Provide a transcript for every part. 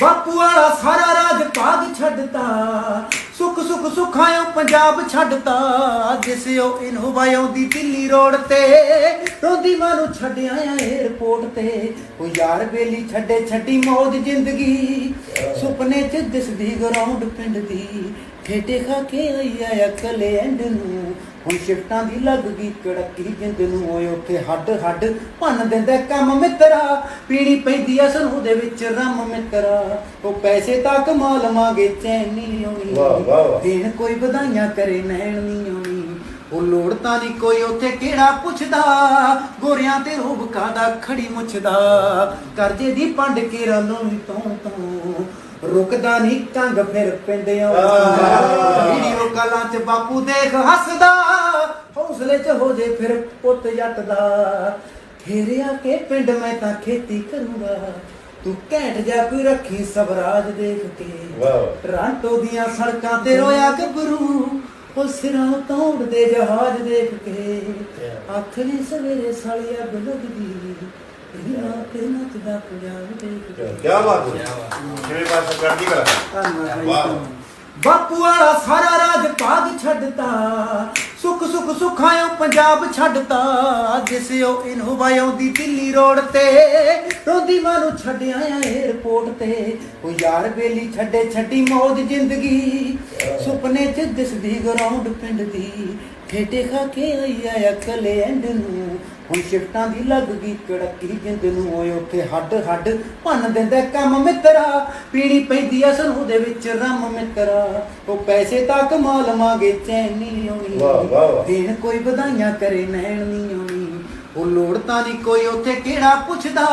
ਬਾਪੂ ਵਾਲਾ ਸਾਰਾ ਰਾਜ ਭਾਗ ਛੱਡਤਾ। ਸੁੱਖ ਸੁੱਖ ਸੁਖਾਇਓ ਪੰਜਾਬ ਛੱਡਤਾ। ਜਿਸਿਓ ਇਨਹੋ ਆਉਂਦੀ ਦਿੱਲੀ ਰੋਡ ਤੇ, ਰੋਂਦੀ ਮਾਂ ਨੂੰ ਛੱਡ ਆਇਆ 에어ਪੋਰਟ ਤੇ। ਉਹ ਯਾਰ ਬੇਲੀ ਛੱਡੇ ਛੱਡੀ ਮੌਜ ਜ਼ਿੰਦਗੀ। ਸੁਪਨੇ ਚ ਦਿਸਦੀ ਗਰਾਉਂਡ ਪਿੰਡ ਦੀ। ਠੇਟੇ ਖਾ ਕੇ ਆਈ ਆ ਅਕਲ ਐਂਡ ਨੂੰ। ਹੁਣ ਸ਼ਿਫਟਾਂ ਦੀ ਲੱਗ ਗਈ ਕੜਕੀ ਜਿੰਦ ਨੂੰ ਓਏ ਉੱਥੇ ਹੱਡ ਹੱਡ ਭੰਨ ਦਿੰਦਾ ਕੰਮ ਮਿੱਤਰਾ। ਪੀਣੀ ਪੈਂਦੀ ਆ ਸਾਨੂੰ ਦੇ ਵਿੱਚ ਰਮ ਮਿੱਤਰਾ। ਉਹ ਪੈਸੇ ਤਾਂ ਕਮਾ ਲਵਾਂਗੇ ਚੈਨ ਆਉਣੀ। ਵਾਹ, ਵਾਹ। ਦੇਣ ਕੋਈ ਵਧਾਈਆਂ ਕਰੇ ਨੈਣ ਨਹੀਂ ਆਉਣੀ। ਉਹ ਲੋੜ ਤਾਂ ਨਹੀਂ ਕੋਈ ਉੱਥੇ ਕਿਹੜਾ ਪੁੱਛਦਾ। ਗੋਰਿਆਂ ਤੇ ਰੋਬਕਾ ਦਾ ਖੜੀ ਮੁੱਛਦਾ। ਕਰਜ਼ੇ ਦੀ ਪੰਡ ਕੇ ਰਲੋਂ ਤੋਂ ਤੋਂ। ਰੁਕਦਾ ਨਹੀਂ ਕੰਗ ਫਿਰ ਪਿੰਡਿਆਂ। ਵੀਡੀਓ ਕਾਲਾਂ 'ਚ ਬਾਪੂ ਦੇਖ ਹੱਸਦਾ। ਹੌਸਲੇ 'ਚ ਹੋ ਜੇ ਫਿਰ ਪੁੱਤ ਜੱਟ ਦਾ ਫੇਰਿਆ ਕੇ ਪਿੰਡ ਮੈਂ ਤਾਂ ਖੇਤੀ ਕਰੂੰਗਾ। ਤੂੰ ਘੈਂਟ ਜਾ ਕੋਈ ਰੱਖੀ ਸਬਰਾਜ ਦੇਖ ਕੇ। ਟਰਾਂਟੋ ਦੀਆਂ ਸੜਕਾਂ ਤੇ ਰੋਇਆ ਗੱਭਰੂ ਉਹ ਸਿਰਾਂ ਤੋਂ ਉੱਡਦੇ ਜਹਾਜ਼ ਦੇਖ ਕੇ। ਆਖਰੀ ਸਵੇਰੇ ਸਾਲੀ ਅੱਗ ਲੱਗਦੀ ਇਹਨਾਂ ਤੇ ਨੱਚਦਾ ਪੰਜਾਬ ਦੇਖ ਕੇ। ਕੀ ਬਾਤ ਹੈ। ਕਿਵੇਂ ਬਾਤ ਕਰਦੀ ਕਰਾ ਧੰਨਵਾਦ ਬਾਪੂ ਵਾਲਾ ਸਾਰਾ ਰਾਜ ਭਾਗ ਛੱਡਤਾ। ਸੁੱਖ ਸੁੱਖ ਸੁਖਾਇਓ ਪੰਜਾਬ ਛੱਡਤਾ ਜਿਸਿਓ ਇਨਹੋ ਆਉਂਦੀ ਦਿੱਲੀ ਰੋਡ ਤੇ। ਰੋਂਦੀ ਮਾਂ ਨੂੰ ਛੱਡ ਆਇਆ 에어ਪੋਰਟ ਤੇ। ਉਹ ਯਾਰ ਬੇਲੀ ਛੱਡੇ ਛੱਡੀ ਮੌਜ ਜ਼ਿੰਦਗੀ। ਸੁਪਨੇ ਚ ਦਿਸਦੀ ਗਰਾਊਂਡ ਪਿੰਡ ਦੀ। ਠੇਟੇ ਖਾ ਕੇ ਆਈ ਅਕਲ ਐਂਡ ਨੂੰ। ਹੁਣ ਸ਼ਿਫਟਾਂ ਦੀ ਲੱਗ ਗਈ ਕੜਕੀ ਜਿੰਦ ਨੂੰ। ਓਏ ਉੱਥੇ ਹੱਡ ਹੱਡ ਭੰਨ ਦਿੰਦਾ ਕੰਮ ਮਿੱਤਰਾ। ਪੀਣੀ ਪੈਂਦੀ ਆ ਸਾਨੂੰ ਦੇ ਵਿੱਚ ਰਮ ਮਿੱਤਰਾ। ਉਹ ਪੈਸੇ ਤਾਂ ਕਮਾ ਲਵਾਂਗੇ ਚੈਨੀ ਨਹੀਂ ਵਾਹ, ਵਾਹ, ਵਾਹ। ਦੇਣ ਕੋਈ ਵਧਾਈਆਂ ਕਰੇ ਨੈਣ ਨਹੀਂ ਆਉਣੀ। ਉਹ ਲੋੜ ਤਾਂ ਨਹੀਂ ਕੋਈ ਉੱਥੇ ਕਿਹੜਾ ਪੁੱਛਦਾ?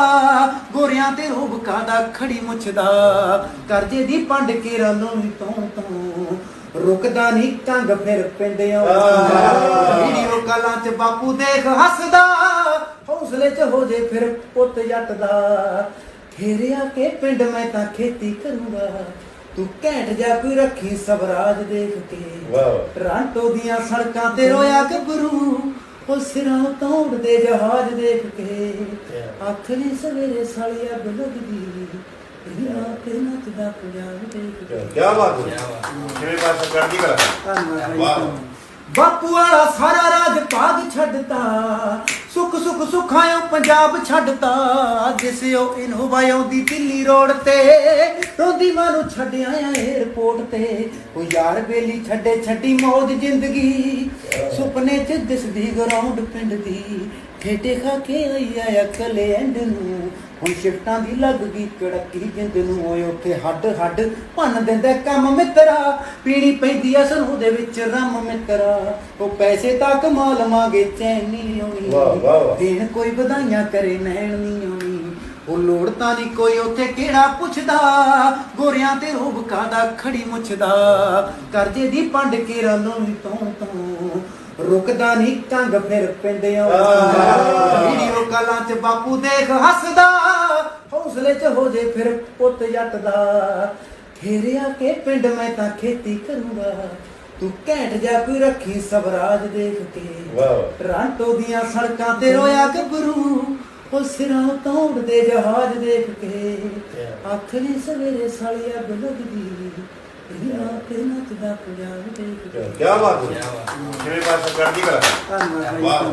ਗੋਰਿਆਂ ਤੇ ਰੋਬਕਾ ਦਾ ਖੜੀ ਮੁੱਛਦਾ। ਕਰਜ਼ੇ ਦੀ ਪੰਡ ਕੇ ਰਲੋਂ ਤੋਂ ਤੋਂ। ਰੁਕਦਾ ਨਹੀਂ ਕੰਗ ਫਿਰ ਪਿੰਡਿਆਂ। ਵੀਡੀਓ ਕਾਲਾਂ 'ਚ ਬਾਪੂ ਦੇਖ ਹੱਸਦਾ। ਹੌਸਲੇ 'ਚ ਹੋ ਜੇ ਫਿਰ ਪੁੱਤ ਜੱਟ ਦਾ ਫੇਰਿਆ ਕੇ ਪਿੰਡ ਮੈਂ ਤਾਂ ਖੇਤੀ ਕਰੂੰਗਾ। ਤੂੰ ਘੈਂਟ ਜਾ ਕੋਈ ਰੱਖੀ ਸਬਰਾਜ ਦੇਖ ਕੇ। ਵਾਹ। ਟਰਾਂਟੋ ਦੀਆਂ ਸੜਕਾਂ ਤੇ ਰੋਇਆ ਗੱਭਰੂ ਉਹ ਸਿਰਾਂ ਤੋਂ ਉੱਡਦੇ ਜਹਾਜ਼ ਦੇਖ ਕੇ। ਆਖਰੀ ਸਵੇਰੇ ਸਾਲੀ ਅੱਗ ਲੱਗਦੀ ਇਹਨਾਂ ਤੇ ਨੱਚਦਾ ਪੰਜਾਬ ਦੇਖ ਕੇ। ਕੀ ਬਾਤ ਹੈ। ਕਿਵੇਂ ਬਾਤ ਕਰਦੀ ਕਰਾ ਧੰਨਵਾਦ ਬਾਪੂ। ਵਾਲਾ ਸਾਰਾ ਰਾਜ ਭਾਗ ਛੱਡਤਾ। ਸੁੱਖ ਸੁੱਖ ਸੁਖਾਇਓ, ਪੰਜਾਬ ਛੱਡਤਾ ਜਿਸਿਓ ਇਨਹੋ ਆਉਂਦੀ ਦਿੱਲੀ ਰੋਡ ਤੇ। ਰੋਂਦੀ ਮਾਂ ਨੂੰ ਛੱਡ ਆਇਆ 에어ਪੋਰਟ ਤੇ। ਉਹ ਯਾਰ ਬੇਲੀ ਛੱਡੇ ਛੱਡੀ ਮੌਜ ਜ਼ਿੰਦਗੀ। ਸੁਪਨੇ 'ਚ ਦਿਸਦੀ ਗਰਾਉਂਡ ਪਿੰਡ ਦੀ। ਠੇਟੇ ਖਾ ਕੇ ਆਈ ਆ ਅਕਲ ਐਂਡ ਨੂੰ। ਹੁਣ ਸ਼ਿਫਟਾਂ ਦੀ ਲੱਗ ਗਈ ਕੜਕੀ ਜਿੰਦ ਨੂੰ। ਓਏ ਉੱਥੇ ਹੱਡ ਹੱਡ ਭੰਨ ਦਿੰਦਾ ਕੰਮ ਮਿੱਤਰਾ। ਪੀਣੀ ਪੈਂਦੀ ਆ ਸਾਨੂੰ ਦੇ ਵਿੱਚ ਰਮ ਮਿੱਤਰਾ। ਉਹ ਪੈਸੇ ਤਾਂ ਕਮਾ ਲਵਾਂਗੇ ਚੈਨ ਆਉਣੀ ਵਾਹ, ਵਾਹ, ਵਾਹ। ਦੇਣ ਕੋਈ ਵਧਾਈਆਂ ਕਰੇ ਨੈਣ ਨਹੀਂ ਆਉਣੀ ਉਹ ਲੋੜ ਤਾਂ ਨਹੀਂ ਕੋਈ ਉੱਥੇ ਕਿਹੜਾ ਪੁੱਛਦਾ। ਗੋਰਿਆਂ ਤੇ ਰੋਬਕਾ ਦਾ ਖੜੀ ਮੁੱਛਦਾ। ਕਰਜ਼ੇ ਦੀ ਪੰਡ ਕੇ ਰਲੋਂ ਤੋਂ ਤੋਂ। ਰੁਕਦਾ ਨਹੀਂ ਕੰਗ ਫਿਰ ਆਹ। ਵੀਡੀਓ ਕਾਲਾਂ 'ਚ ਬਾਪੂ ਦੇਖ ਹੱਸਦਾ ਹੌਸਲੇ 'ਚ ਹੋ ਜੇ ਫਿਰ ਪੁੱਤ ਜੱਟ ਦਾ ਫੇਰਿਆ ਕੇ ਪਿੰਡ ਮੈਂ ਤਾਂ ਖੇਤੀ ਕਰੂੰਗਾ। ਤੂੰ ਘੈਂਟ ਜਾ ਕੋਈ ਰੱਖੀ ਸਬਰਾਜ ਦੇਖ ਕੇ। ਟਰਾਂਟੋ ਦੀਆਂ ਸੜਕਾਂ ਤੇ ਰੋਇਆ ਗੱਭਰੂ ਉਹ ਸਿਰਾਂ ਤੋਂ ਉੱਡਦੇ ਜਹਾਜ਼ ਦੇਖ ਕੇ। ਆਖਰੀ ਸਵੇਰੇ ਸਾਲੀ ਅੱਗ ਲੱਗਦੀ। ਨੱਚਦਾ ਪੰਜਾਬ ਦੇਖ ਕੇ ਬਾਤ ਹੈ। ਕਿਵੇਂ ਬਾਤ ਕਰਦੀ ਕਰਾ ਧੰਨਵਾਦ ਵਾਹ।